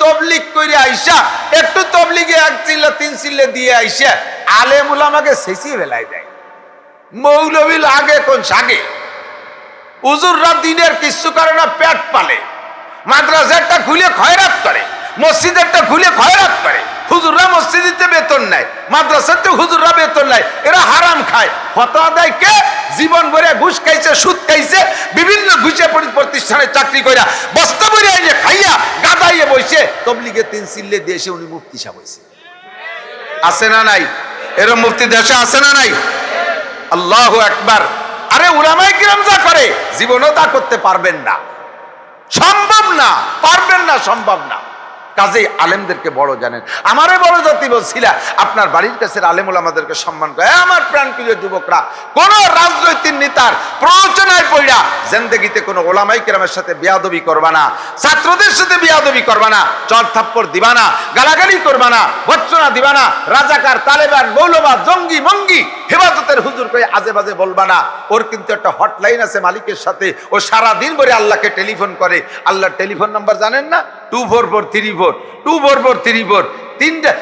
তবলিগ করে আইসা, একটু তবলিগে এক চিল্লা, তিন চিল্লে দিয়ে আইসা, আলেমুল আমাকে শেষিয়ে বেলায় দেয়। মৌলবী লাগে কোন সাগে? উজুররা দিনের কিছু করে না, পেট পালে। মাদ্রাসাটা খুলে খয়রাত করে, মসজিদেরটা খুলে খয়রাত করে। হুজুররা মসজিদিতে বেতন নেয় মাদ্রাসাতে হুজুররা বেতন নেয়, এরা হারাম খায়। ফতোয়া দেয় কে? জীবন ভরে ঘুষ খাইছে, সুদ খাইছে, বিভিন্ন ঘুষে পরি- প্রতিষ্ঠানে চাকরি কইরা, বস্তা আইনে খাইয়া গাদাইয়ে বসে তবলিগে তিন দিয়ে এসে উনি মুক্তি সাবাইছে আছে না নাই? এরম মুক্তি দেশে আছে না নাই? আল্লাহ একবার আরে উলামাই কিরাম যা করে, জীবনও তা করতে পারবেন না। সম্ভব না, পারবেন না, সম্ভব না। কাজেই আলেমদেরকে বড় জানেন। আমারে বড় জাতি বলছিলা, আপনার বাড়ির কাছে আলেমুল আমাদেরকে সম্মান করে। আমার প্রাণপ্রিয় যুবকরা, কোন রাজনৈতিক নেতার প্ররোচনায় পড়া জেন্দেগিতে কোনো ওলামাই কেরামের সাথে বিয়াদবি করবা না, ছাত্রদের সাথে বিয়াদবি করবা না, চর থাপ্পড় দিবা না, গালাগালি করবা না ভৎসনা দিবা না, রাজাকার, তালেবান, মৌলবাদ, জঙ্গি, মঙ্গি হেফাজতের হুজুর করে আজে বাজে বলবা না। ওর কিন্তু একটা হটলাইন আছে মালিকের সাথে, ও সারা দিন ভরে আল্লাহকে টেলিফোন করে। আল্লাহর টেলিফোন নাম্বার জানেন না? Two four four three four two four four three four তিনটা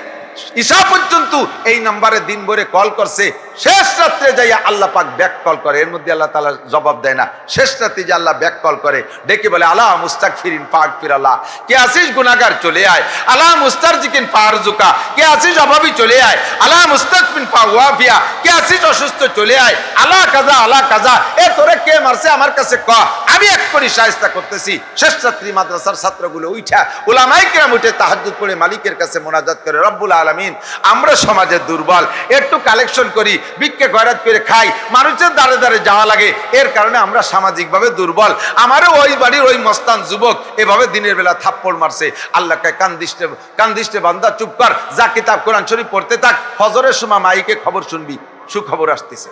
ঈশা পর্যন্ত এই নাম্বারে দিন ভরে কল করছে। শেষ রাত্রে যাইয়া আল্লাহ পাক ব্যাক কল করে। এর মধ্যে আল্লাহ তালা জবাব দেয় না। শেষ রাত্রে যে আল্লাহ ব্যাক কল করে, ডেকে বলে আল্লাহ মুস্তাক ফিরিন পাক ফির আল্লাহ। কে আসিস গুনাগার চলে আয়। আল্লাহ মুস্তার জিকিন জুকা কে আসিস অভাবী? চলে আয়। আল্লাহ মুস্তাকফিন পা ওয়াফিয়া কে আসিস অসুস্থ? চলে আয়। আল্লাহ কাজা আল্লাহ কাজা এ তোরে কে মারছে? আমার কাছে ক। আমি এক করি সাহেস্তা করতেছি। শেষ মাদ্রাসার ছাত্রগুলো উঠা ওলামাই কেরাম উঠে তাহাজ্জুদ পড়ে মালিকের কাছে মোনাজাত করে, রব্বুল আলামিন, আমরা সমাজে দুর্বল, একটু কালেকশন করি, ভিক্ষে গয়রাত করে খাই, মানুষের দাঁড়ে দাঁড়ে যাওয়া লাগে, এর কারণে আমরা সামাজিকভাবে দুর্বল। আমারও ওই বাড়ির ওই মস্তান যুবক এভাবে দিনের বেলা থাপ্পড় মারছে। আল্লাহকে কান্দিষ্টে কান্দিষ্টে বান্দা, চুপ কর, যা কিতাব কোরআন শরীফ পড়তে থাক। ফজরের সময় মাইকে খবর শুনবি, সুখবর আসতেছে।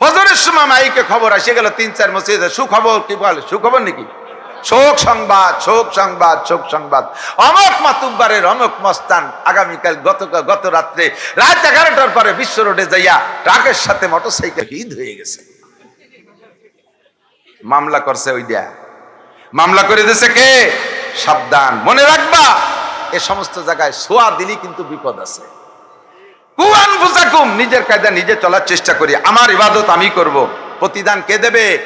ফজরের সময় মাইকে খবর আসে গেল তিন, চার মসজিদে। সুখবর কি বলে? সুখবর নাকি? শোক সংবাদ শোক সংবাদ শোক সংবাদ। অমক মাতুব্বারের অমক মস্তান। আগামীকাল গত গত রাত্রে রাত এগারোটার পরে বিশ্ব রোডে যাইয়া ট্রাকের সাথে মোটরসাইকেল হিদ হয়ে গেছে। মামলা করছে ওই দিয়া। মামলা করে দিয়েছে কে? সাবধান। মনে রাখবা, এ সমস্ত জায়গায় সোয়া দিলি কিন্তু বিপদ আছে। নিজের কায়দা নিজে চলার চেষ্টা করি। আমার ইবাদত আমি করব। প্রতিদান কে দেবে?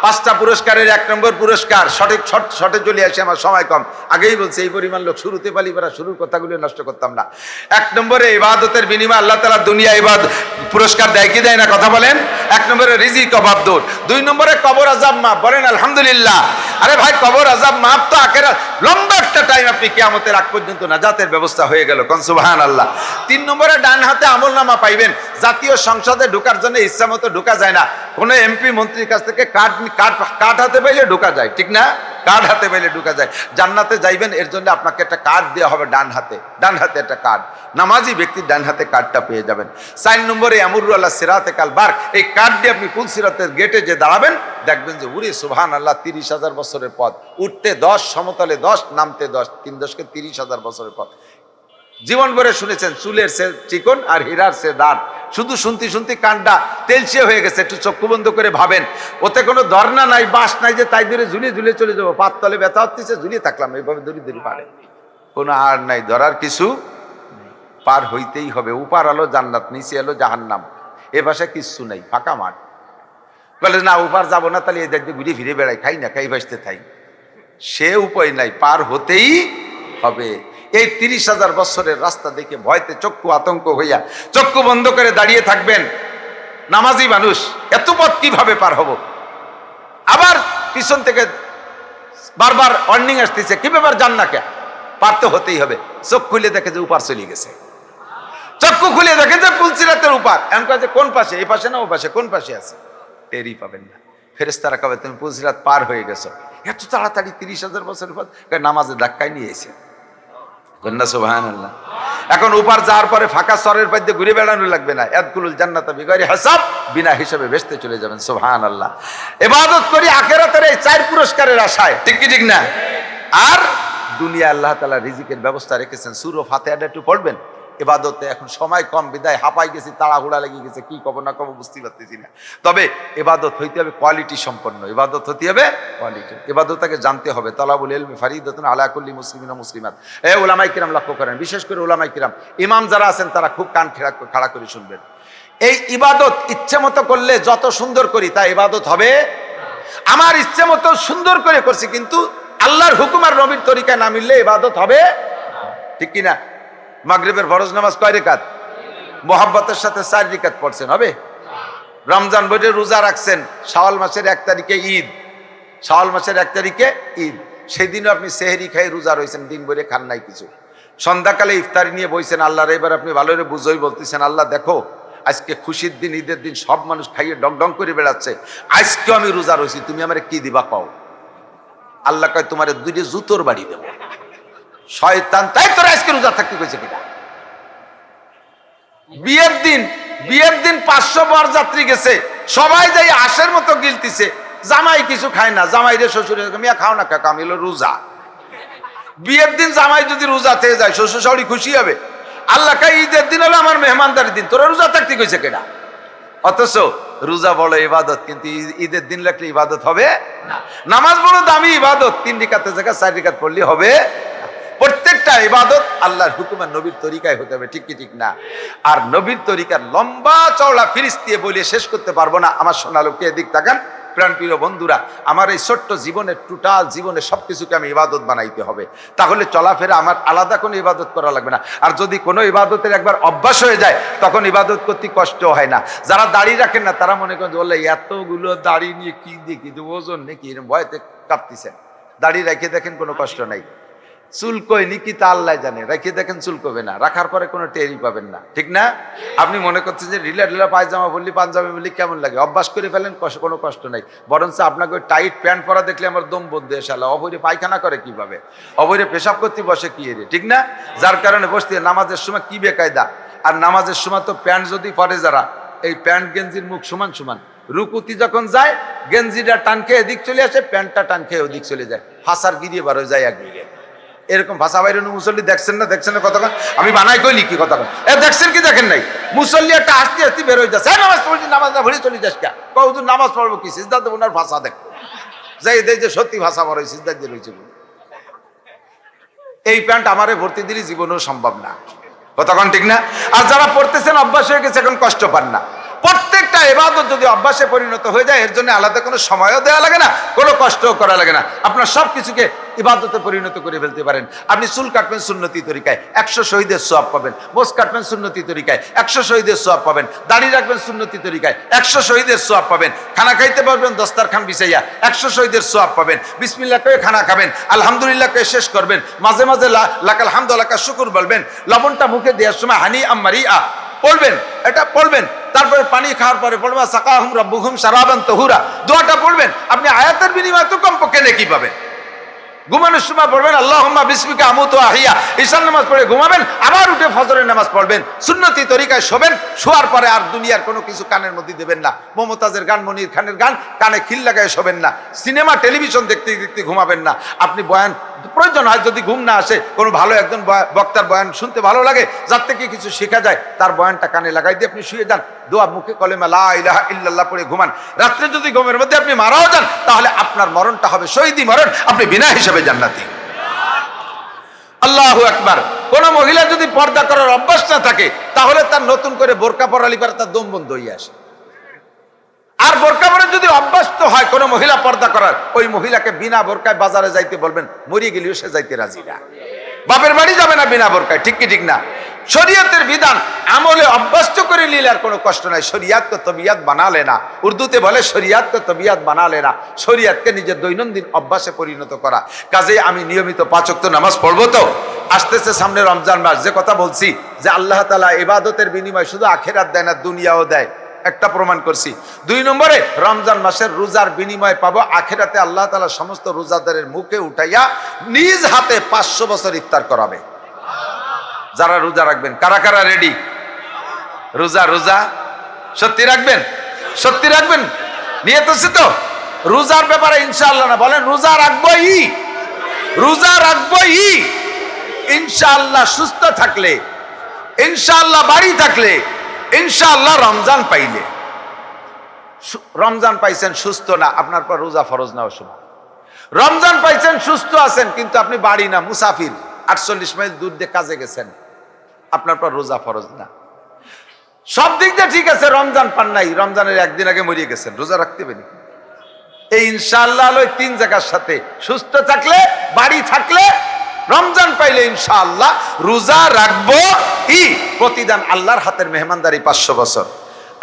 পাঁচটা পুরস্কারের এক নম্বর পুরস্কার। সঠিক শট- চলে আসে, আমার সময় কম। আগেই বলছে, এই পরিমাণ লোক শুরুতে পালি পারা শুরুর কথাগুলি নষ্ট করতাম না। এক নম্বরে ইবাদতের বিনিময় আল্লাহ তালা দুনিয়া ইবাদ পুরস্কার দেয় কি দেয় না? কথা বলেন। এক নম্বরে রিজিক অভাব দূর, দুই নম্বরে কবর আজাব মাপ বলেন আলহামদুলিল্লাহ। আরে ভাই, কবর আজাব মাপ তো আখেরা লম্বা একটা টাইম আপনি কেয়ামতের আগ পর্যন্ত নাজাতের ব্যবস্থা হয়ে গেল কনসুবাহান আল্লাহ তিন নম্বরে ডান হাতে আমল নামা পাইবেন, জাতীয় সংসদে ঢোকার জন্য ইচ্ছা মতো ঢোকা যায় না, কোনো এমপি মন্ত্রীর কাছ থেকে কাঠ কাঠ কাঠ হাতে পাইলে ঢোকা যায়, ঠিক না? কার্ড হাতে পাইলে ঢোকা যায়। জান্নাতে যাইবেন, এর জন্য আপনাকে একটা কার্ড দেওয়া হবে ডান হাতে। ডান হাতে একটা কার্ড। নামাজি ব্যক্তির ডান হাতে কার্ডটা পেয়ে যাবেন। চার নম্বরে, আমরুল আল্লাহ সিরাতে কাল বার এই কার্ড দিয়ে আপনি কুল সিরাতের গেটে যে দাঁড়াবেন, দেখবেন যে উড়ে সুবহান আল্লাহ তিরিশ হাজার বছরের পথ। উঠতে দশ, সমতলে দশ, নামতে দশ, তিন দশকে তিরিশ হাজার বছরের পথ। জীবন ভরে শুনেছেন, চুলের সে চিকন আর হীরার সে দাঁত। শুধু শুনতে শুনতে কানটা তেলসে হয়ে গেছে, একটু চক্ষু বন্ধ করে ভাবেন। ওতে কোনো ধর্না নাই বাস নাই যে তাই ধরে ঝুলিয়ে ঝুলিয়ে চলে যাব। পাত তলে ব্যথা হচ্ছে ঝুলিয়ে থাকলাম এইভাবে দড়ি দড়ি পারে কোনো আর নাই, ধরার কিছু পার হইতেই হবে। উপার আলো জান্নাত, নিচে এলো জাহান্নাম। এ পাশে কিচ্ছু নাই, ফাঁকা মাঠ। বলে, না, উপার যাব না, তাহলে এদের ঘুরে ফিরে বেড়াই, খাই না, খাই ভাসতে থাই। সে উপায় নাই, পার হতেই হবে। এই তিরিশ হাজার বছরের রাস্তা দেখে ভয়তে চক্ষু আতঙ্ক হইয়া চক্ষু বন্ধ করে দাঁড়িয়ে থাকবেন। নামাজি মানুষ, এত পথ কীভাবে পার হব? আবার পিছন থেকে বারবার অর্নিং আসতেছে, কি ব্যাপার যান না কে পার তো হতেই হবে। চোখ খুলে দেখে যে উপার চলে গেছে। চক্ষু খুলে দেখে যে পুলসিরাতের উপার। এমন যে কোন পাশে, এই পাশে না ও পাশে, কোন পাশে আছে? টেরই পাবেন না। ফেরেস্তারা কবে তুমি পুলসিরাত পার হয়ে গেছো? এত তাড়াতাড়ি তিরিশ হাজার বছরের পর নামাজে ধাক্কায় নিয়ে এসে। কন্যা সুবাহান আল্লাহ এখন উপার যাওয়ার পরে ফাঁকা স্বরের পাদ্যে ঘুরে বেড়ানো লাগবে না। এদকুলুল জান্নাত বিগরি হাসাব, বিনা হিসেবে বেসতে চলে যাবেন সুবহান আল্লাহ এবাদত করি আখেরাতের এই চার পুরস্কারের আশায়। ঠিক কি, ঠিক না? আর দুনিয়া আল্লাহ তালা রিজিকের ব্যবস্থা রেখেছেন। সুর ও ফাতে একটু পড়বেন। এবাদতে এখন সময় কম, বিদায় হাঁপাই গেছি, তাড়াহুড়া লেগে গেছে, কি কব না কব বুঝতে পারতেছি না। তবে এবাদত হইতে হবে কোয়ালিটি সম্পন্ন এবাদত হতে হবে কোয়ালিটি এবাদতটাকে জানতে হবে, তলাবুল এলমে ফারিদতুন আলাকুল্লি মুসলিমিনা মুসলিমাত। এ ওলামাই কিরাম লক্ষ্য করেন, বিশেষ করে ওলামাই কিরাম, ইমাম যারা আছেন তারা খুব কান খেড়া, খাড়া করে শুনবেন। এই ইবাদত ইচ্ছে মতো করলে যত সুন্দর করি, তা ইবাদত হবে? আমার ইচ্ছে মতো সুন্দর করে করছি, কিন্তু আল্লাহর হুকুম আর নবীর তরিকায় না মিললে ইবাদত হবে? ঠিক কিনা? মাগরিবের ফরজ নামাজ কয় রেখাত? মোহাব্বতের সাথে চার রেখাত পড়ছেন, হবে? রমজান বইটে রোজা রাখছেন, শাওয়াল মাসের এক তারিখে ঈদ। শাওয়াল মাসের এক তারিখে ঈদ। সেদিনও আপনি সেহেরি খেয়ে রোজা রয়েছেন দিন ভরে খান নাই কিছু। সন্ধ্যাকালে ইফতারি নিয়ে বইছেন, আল্লাহর এবার আপনি ভালো করে বুঝোই বলতেছেন, আল্লাহ দেখো, আজকে খুশির দিন, ঈদের দিন সব মানুষ খাইয়ে ডং করে বেড়াচ্ছে। আজকেও আমি রোজা রয়েছি তুমি আমার কি দিবা পাও? আল্লাহ কয়, তোমার দুইটা জুতোর বাড়ি দেবো। শয়তান, তাই তোর আজকে রোজা থাকতে কইছে কিনা? বিয়ের দিন বিয়ের দিন পাঁচশো বর যাত্রী গেছে, সবাই যাই আশের মতো গিলতিছে, জামাই কিছু খায় না জামাই রে শ্বশুর মিয়া, খাও না কাকা, আমি রোজা। বিয়ের দিন জামাই যদি রোজা থেকে যায় শ্বশুর শাশুড়ি খুশি হবে। আল্লাহ কা ঈদের দিন হলো আমার মেহমানদারির দিন, তোরা রোজা থাকতে কইছে কেনা? অথচ রোজা বড় ইবাদত, কিন্তু ঈদের দিন লাগলে ইবাদত হবে না। নামাজ বড় দামি ইবাদত, তিন রিকাতের জায়গায় চার রিকাত পড়লে হবে। প্রত্যেকটা ইবাদত আল্লাহর হুকুমার নবীর তরিকায় হতে হবে, ঠিক কি, ঠিক না? আর নবীর তরিকার লম্বা চওড়া ফিরিস দিয়ে বলিয়ে শেষ করতে পারব না। আমার সোনালোকে এদিক তাকান? প্রাণপ্রিয় বন্ধুরা, আমার এই ছোট্ট জীবনের টোটাল জীবনে সব কিছুকে আমি ইবাদত বানাইতে হবে। তাহলে চলাফেরা আমার আলাদা কোনো ইবাদত করা লাগবে না। আর যদি কোনো ইবাদতের একবার অভ্যাস হয়ে যায়, তখন ইবাদত করতে কষ্ট হয় না। যারা দাড়ি রাখেন না, তারা মনে করেন বললে এতগুলো দাড়ি নিয়ে কি দেখি ওজন নাকি এরকম ভয়তে কাঁপতেছেন? দাড়ি রেখে দেখেন কোনো কষ্ট নাই। চুলকোয় নিকি তা আল্লাহ জানে। রেখে দেখেন চুলকোবে না। রাখার পরে কোনো টেরই পাবেন না। ঠিক না? আপনি মনে করছেন যে ঢিলা ঢিলা পায়জামা বললি পাঞ্জাবি বললি কেমন লাগে? অভ্যাস করে ফেলেন কোনো কষ্ট নাই। বরঞ্চ আপনাকে ওই টাইট প্যান্ট পরা দেখলে আমার দম বন্ধু এসালা অবৈরে পায়খানা করে কীভাবে? অবৈরে পেশাব করতে বসে কি রে ঠিক না? যার কারণে বসতে নামাজের সময় কি বেকায়দা? আর নামাজের সময় তো প্যান্ট যদি পরে যারা, এই প্যান্ট গেঞ্জির মুখ সমান সমান। রুকুতি যখন যায়, গেঞ্জিটা টান খেয়ে এদিক চলে আসে, প্যান্টটা টান খেয়ে ওদিক চলে যায়। হাসার গিরিয়ে বার হয়ে যায় একদিকে এরকম ভাষা বাইরে মুসল্লি, দেখছেন না দেখছেন না কতক্ষণ? আমি বানাই কইলি কি কথা এ, দেখছেন কি দেখেন নাই? মুসল্লি একটা আসতে আসতে বের হয়ে যাচ্ছে। "এই নামাজ পড়ছি নামাজ না ভরে চলে যাস কা? কৌতুর নামাজ পড়ব কি? দেবো ওনার ভাষা দেখ। যাই দেখ যে সত্যি ভাষা বড় দিয়ে রয়েছে এই প্যান্ট আমারে ভর্তি দিলে, জীবনেও সম্ভব না। কতক্ষণ ঠিক না? আর যারা পড়তেছেন, অভ্যাস হয়ে গেছে, এখন কষ্ট পান না। প্রত্যেকটা এবাদত যদি অভ্যাসে পরিণত হয়ে যায়, এর জন্য আলাদা কোনো সময়ও দেওয়া লাগে না, কোনো কষ্টও করা লাগে না। আপনার সব কিছুকে ইবাদতে পরিণত করে ফেলতে পারেন। আপনি চুল কাটবেন সুন্নতি তরিকায়, একশো শহীদের সোয়াব পাবেন। মোষ কাটবেন সুন্নতি তরিকায়, একশো শহীদের সোয়াব পাবেন। দাড়ি রাখবেন সুন্নতি তরিকায়, একশো শহীদের সোয়াব পাবেন। খানা খাইতে পারবেন দস্তারখান বিছাইয়া, একশো শহীদের সোয়াব পাবেন। বিসমিল্লা করে খানা খাবেন, আলহামদুলিল্লাহ করে শেষ করবেন। মাঝে মাঝে লাকাল হামদ লাকা শুকুর বলবেন, লবণটা মুখে দেওয়ার সময় হানি আম্মারি আ, পড়বেন, এটা পড়বেন। তারপরে পানি খাওয়ার পরে পড়বেন সাকাহুম রব্বুহুম সারাবান তহুরা। দোয়াটা পড়বেন, আপনি আয়াতের বিনিময়ে তো কমপক্ষে নেকি পাবেন। ঘুমানোর সময় পড়বেন আল্লাহ বিসমিকে আমুত আহিয়া। ঈশান নামাজ পড়ে ঘুমাবেন, আবার উঠে ফজরের নামাজ পড়বেন। সুন্নতি তরিকায় শোবেন, শোয়ার পরে আর দুনিয়ার কোনো কিছু কানের মধ্যে দেবেন না। মমতাজের গান, মনির খানের গান, কানে খিল লাগায় শোবেন না। সিনেমা, টেলিভিশন দেখতে দেখতে ঘুমাবেন না। আপনি বয়ান প্রয়োজন হয় যদি ঘুম না আসে, কোনো ভালো একজন বক্তার বয়ান শুনতে ভালো লাগে, যার থেকে কিছু শেখা যায়, তার বয়ানটা কানে লাগাই দিয়ে আপনি শুয়ে যান। দোয়া মুখে কলেমা লা ইলাহা পড়ে ঘুমান। রাত্রে যদি ঘুমের মধ্যে আপনি মারাও যান, তাহলে আপনার মরণটা হবে শহীদি মরণ, আপনি বিনা হিসেবে জান্নাতি। আল্লাহ একবার কোন মহিলা যদি পর্দা করার অভ্যাস না থাকে, তাহলে তার নতুন করে বোরকা পরালি পারে তার দম বন্ধ হয়ে আসে। আর বোরকা পরে যদি অভ্যস্ত হয় কোনো মহিলা পর্দা করার, ওই মহিলাকে বিনা বোরকায় বাজারে যাইতে বলবেন মরিয়ে গেলেও সে যাইতে রাজি না। বাপের বাড়ি যাবে না বিনা বোরকায়, ঠিক কি ঠিক না? শরীয়তের বিধান, আমলে অভ্যস্ত করে নিলে আর কোনো কষ্ট নাই। শরিয়াত তো তবিয়াত বানালে না। উর্দুতে বলে শরিয়াত তো তবিয়াত বানালে না। শরিয়াতকে নিজের দৈনন্দিন অভ্যাসে পরিণত করা। কাজে আমি নিয়মিত পাচক তো নামাজ পড়ব তো? আসতেছে সামনে রমজান মাস, যে কথা বলছি, যে আল্লাহ তালা ইবাদতের বিনিময় শুধু আখেরাত দেয় না, দুনিয়াও দেয়। একটা প্রমাণ করছি। দুই নম্বরে, রমজান মাসের রোজার বিনিময় পাবো, আখেরাতে আল্লাহ তালা সমস্ত রোজাদারের মুখে উঠাইয়া নিজ হাতে পাঁচশো বছর ইফতার করাবে। যারা রোজা রাখবেন, কারা কারা রেডি রোজা রোজা, সত্যি রাখবেন? সত্যি রাখবেন? নিয়ে তো সে তো? রোজার ব্যাপারে ইনশাআল্লাহ না, বলেন রোজা রাখবোই। রোজা রাখবোই। ইনশাআল্লাহ সুস্থ থাকলে, ইনশাআল্লাহ বাড়ি থাকলে ইনশাআল্লাহ রমজান পাইলে। রমজান পাইছেন সুস্থ না, আপনার পর রোজা ফরজ নেওয়ার সময়। রমজান পাইছেন সুস্থ আছেন, কিন্তু আপনি বাড়ি না, মুসাফির, আটচল্লিশ মাইল দূর দিয়ে কাজে গেছেন, আপনার পর রোজা ফরজ না। সব দিক দিয়ে ঠিক আছে, রমজান পান নাই, রমজানের একদিন আগে মরিয়ে গেছেন, রোজা রাখতে পারি এই ইনশাল্লাহ তিন জায়গার সাথে, সুস্থ থাকলে, বাড়ি থাকলে রমজান পাইলে ইনশাআল্লাহ রোজা রাখব ই প্রতিদান আল্লাহর হাতের মেহমানদারি পাঁচশো বছর।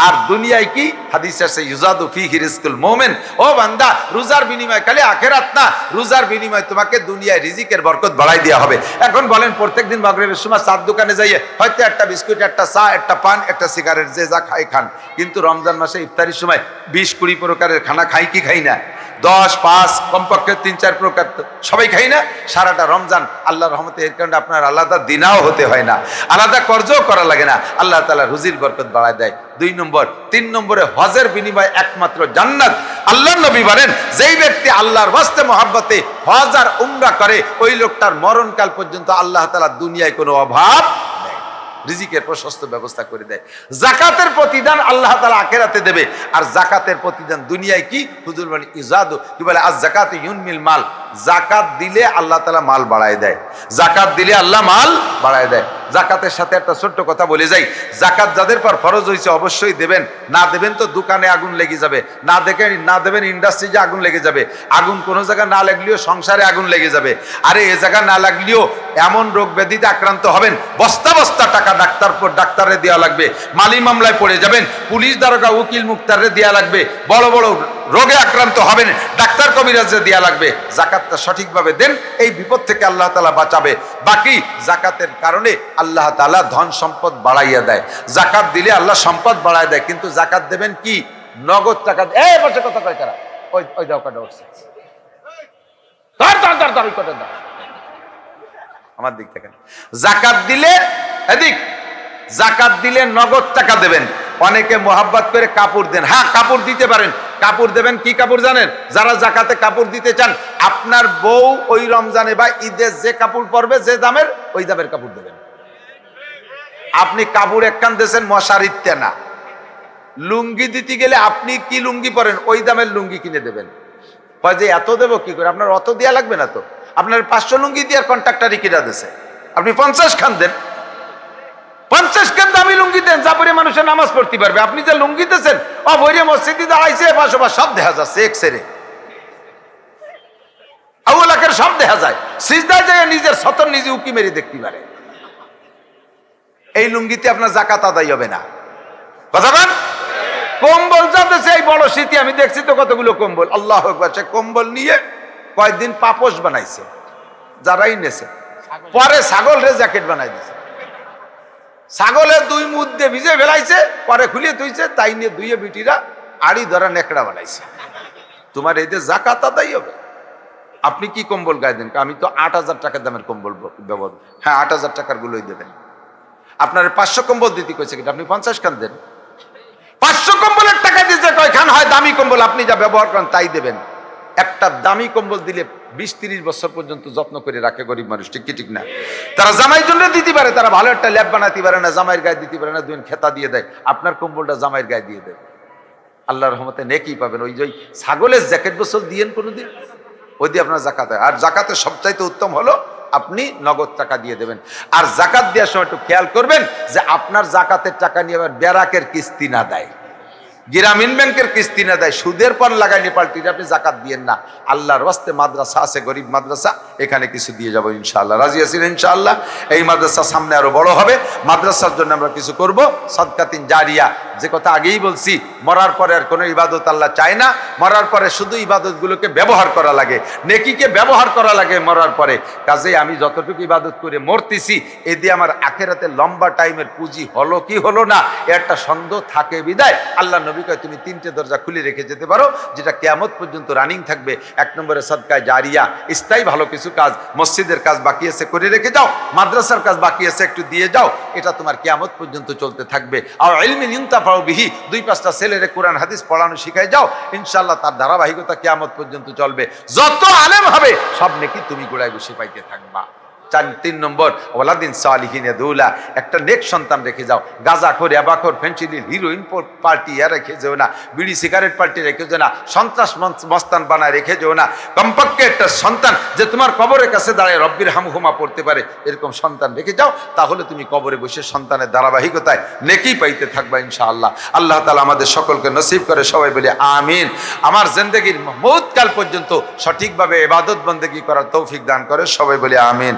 আর দুনিয়ায় কি? হাদিস আছে ইউজাদু ফি হিরিসকুল মোমেন। ও বান্দা, রোজার বিনিময় খালি আখেরাত না, রোজার বিনিময় তোমাকে দুনিয়ায় রিজিকের বরকত বাড়াই দেওয়া হবে। এখন বলেন, প্রত্যেকদিন মাগরিবের সময় চার দোকানে যাইয়ে হয়তো একটা বিস্কুট, একটা চা, একটা পান, একটা সিগারেট যে যা খাই খান। কিন্তু রমজান মাসে ইফতারির সময় বিশ কুড়ি প্রকারের খানা খাই কি খাই না? দশ, পাঁচ, কমপক্ষে তিন, চার প্রকার সবাই খাই না। সারাটা রমজান আল্লাহ রহমতে, এর কারণে আপনার আলাদা দিনাও হতে হয় না। আলাদা কর্জও করা লাগে না। আল্লাহ তালা রুজির বরকত বাড়ায় দেয়। দুই নম্বর, তিন নম্বরে হজের বিনিময় একমাত্র জান্নাত। আল্লাহ নবী বলেন, যেই ব্যক্তি আল্লাহর বাস্তে মহাব্বতে হজ আর উমরা করে, ওই লোকটার মরণকাল পর্যন্ত আল্লাহ তালা দুনিয়ায় কোনো অভাব। রিজিকের প্রশস্ত ব্যবস্থা করে দেয়। জাকাতের প্রতিদান আল্লাহ তালা আখেরাতে দেবে। আর জাকাতের প্রতিদান দুনিয়ায় কি? হুজুর বলে ইজাদু। কি বলে? আজ জাকাত ইউনমিল মাল। জাকাত দিলে আল্লাহ তালা মাল বাড়ায় দেয়। জাকাত দিলে আল্লাহ মাল বাড়ায় দেয়। জাকাতের সাথে একটা ছোট্ট কথা বলে যাই। জাকাত যাদের পর ফরজ হয়েছে অবশ্যই দেবেন। না দেবেন তো দোকানে আগুন লেগে যাবে। না দেখে না দেবেন ইন্ডাস্ট্রিজে আগুন লেগে যাবে। আগুন কোনো জায়গায় না লাগলেও সংসারে আগুন লেগে যাবে। আরে এ জায়গা না লাগলেও এমন রোগ ব্যাধিতে আক্রান্ত হবেন। বস্তা বস্তা টাকা ডাক্তার পর ডাক্তারে দেওয়া লাগবে। মালি মামলায় পড়ে যাবেন। পুলিশ দ্বারকা উকিল মুক্তারে দেওয়া লাগবে। বড় বড় রোগে আক্রান্ত হবেন। ডাক্তার কবিরাজে দেওয়া লাগবে, জাকাতটা সঠিকভাবে দেন, এই বিপদ থেকে আল্লাহ তালা বাঁচাবে। বাকি জাকাতের কারণে আল্লাহ তালা ধন সম্পদ বাড়াইয়া দেয়। জাকাত দিলে আল্লাহ সম্পদ বাড়ায় দেয়, কিন্তু জাকাত দেবেন কি? নগদ টাকা এই, বসে কথা কয় কারা ওই ওই দাও কাটা উঠছে আমার দিক থেকে। জাকাত দিলে, এদিক। জাকাত দিলে নগদ টাকা দেবেন। অনেকে মোহাব্বত করে কাপড় দেন। হ্যাঁ কাপড় দিতে পারেন। কাপড় দেবেন, কি কাপড় জানেন? যারা জাকাতে কাপড় দিতে চান, আপনার বউ ওই রমজানে বা ঈদে যে কাপড় পরবে, যে দামের, ওই দামের কাপড় দেবেন। আপনি কাপড় একখান দেশেন মশারিতে না। লুঙ্গি দিতে গেলে আপনি কি লুঙ্গি পরেন? ওই দামের লুঙ্গি কিনে দেবেন। কয় যে, এত দেবো কি করে? আপনার অত দেয়া লাগবে না তো? আপনার পাঁচশো লুঙ্গি দেওয়ার কন্ট্রাক্টারই কিনা দেশে আপনি পঞ্চাশ খান দেন। পঞ্চাশ খান দামি লুঙ্গি দেন, যা পরে মানুষের নামাজ পড়তে পারবে। আপনি যে লুঙ্গি দিতেছেন ও বইরে মসজিদে দাঁড়াইছে পাশে পাশ সব দেখা যাচ্ছে এক্সরে আউলাকের সব দেখা যায়। সিজদায় যায় নিজের সতর নিজে উকি মেরে দেখতে পারে। এই লুঙ্গিতে আপনার জাকাত আদায় হবে না। কথা বল কম্বল যাতেছে এই বড় শীতে আমি দেখছি তো কতগুলো কম্বল। আল্লাহ সে কম্বল নিয়ে কয়েকদিন পাপোশ বানাইছে, যারাই নেছে। পরে ছাগল রে জ্যাকেট বানাই দিছে। ছাগলের দুই মুদ্দে ভিজে ফেলাইছে পরে খুলিয়ে তুইছে তাই নিয়ে দুইয়ে বিটিরা আড়ি ধরা নেকড়া বানাইছে। তোমার যে জাকাত আদায় হবে, আপনি কি কম্বল গায়ে দেন? আমি তো আট হাজার টাকার দামের কম্বল ব্যবহার হ্যাঁ আট হাজার টাকার গুলোই দেবেন আপনার পাঁচশো কম্বল দিতে কইছে কিন্তু আপনি পঞ্চাশ খান দেন। পাঁচশো কম্বলের টাকা দিতে কয়খান হয় দামি কম্বল, আপনি যা ব্যবহার করেন তাই দেবেন। একটা দামি কম্বল দিলে বিশ তিরিশ বছর পর্যন্ত যত্ন করে রাখে গরিব মানুষ, ঠিক কি, ঠিক না? তারা জামাই জন্য দিতে পারে, তারা ভালো একটা ল্যাব বানাতে পারে না, জামাইয়ের গায়ে দিতে পারে না, দুই খেতা দিয়ে দেয়। আপনার কম্বলটা জামাইয়ের গায়ে দিয়ে দেয়। আল্লাহর রহমতে নেকি পাবেন। ওই যে ছাগলের জ্যাকেট গোসল দিয়েন কোনোদিন, ওই দিয়ে আপনার জাকাত হয়। আর জাকাতের সবচাইতে উত্তম হলো, আপনি নগদ টাকা দিয়ে দেবেন। আর জাকাত দেওয়ার সময় একটু খেয়াল করবেন যে আপনার জাকাতের টাকা নিয়ে আবার ব্যারাকের কিস্তি না দেয়। গ্রামীণ ব্যাংকের কিস্তি না দেয়, সুদের পর লাগায় নেপালটির আপনি জাকাত দিয়েন না। আল্লাহর বাস্তে মাদ্রাসা আছে, গরিব মাদ্রাসা। এখানে কিছু দিয়ে যাব ইনশাআল্লাহ। রাজি আছেন ইনশাআল্লাহ? এই মাদ্রাসা সামনে আরও বড় হবে। মাদ্রাসার জন্য আমরা কিছু করব। সদকাতিন জারিয়া। যে কথা আগেই বলছি, মরার পরে আর কোনো ইবাদত আল্লাহ চায় না। মরার পরে শুধু ইবাদতগুলোকে ব্যবহার করা লাগে। নেকিকে ব্যবহার করা লাগে মরার পরে। কাজেই আমি যতটুকু ইবাদত করে মরতেছি, এ দিয়ে আমার আখেরাতে লম্বা টাইমের পুঁজি হলো কি হলো না একটা সন্দেহ থাকে বিদায়। আল্লাহ নবী কয়, তুমি তিনটে দরজা খুলে রেখে যেতে পারো, যেটা কেয়ামত পর্যন্ত রানিং থাকবে। এক নম্বরে সদকায় জারিয়া। স্থায়ী ভালো কিছু কাজ মসজিদের কাজ বাকি আছে, করে রেখে যাও। মাদ্রাসার কাজ বাকি আছে, একটু দিয়ে যাও। এটা তোমার কেয়ামত পর্যন্ত চলতে থাকবে। আর এলমি নিন্তাফাও বিহি, দুই পাঁচটা ছেলেরে কোরআন, হাদিস পড়ানো শিখাই যাও। ইনশাল্লাহ তার ধারাবাহিকতা কেয়ামত পর্যন্ত চলবে। যত আলেম হবে, সব নাকি তুমি গোড়ায় বসে পাইতে থাকবা। চার, তিন নম্বর ওলাদিন সালিহিনে দৌলা একটা নেক সন্তান রেখে যাও। গাজা করে অ্যাবাকর ফেন্সিলিন হিরোইন পার্টি ইয়া রেখে যেও না। বিড়ি, সিগারেট পার্টি রেখে যেও না। সন্ত্রাস মস্তান বানায় রেখে যেও না। কমপক্ষে একটা সন্তান যে তোমার কবরের কাছে দাঁড়ায়, রব্বির হামহুমা পড়তে পারে, এরকম সন্তান রেখে যাও, তাহলে তুমি কবরে বসে সন্তানের ধারাবাহিকতায় নেকি পাইতে থাকবা ইনশাআল্লাহ। আল্লাহ তালা আমাদের সকলকে নসিব করে সবাই বলে আমিন। আমার জিন্দগির মৌতকাল পর্যন্ত সঠিকভাবে এবাদত বন্দেগী করার তৌফিক দান করে সবাই বলে আমিন।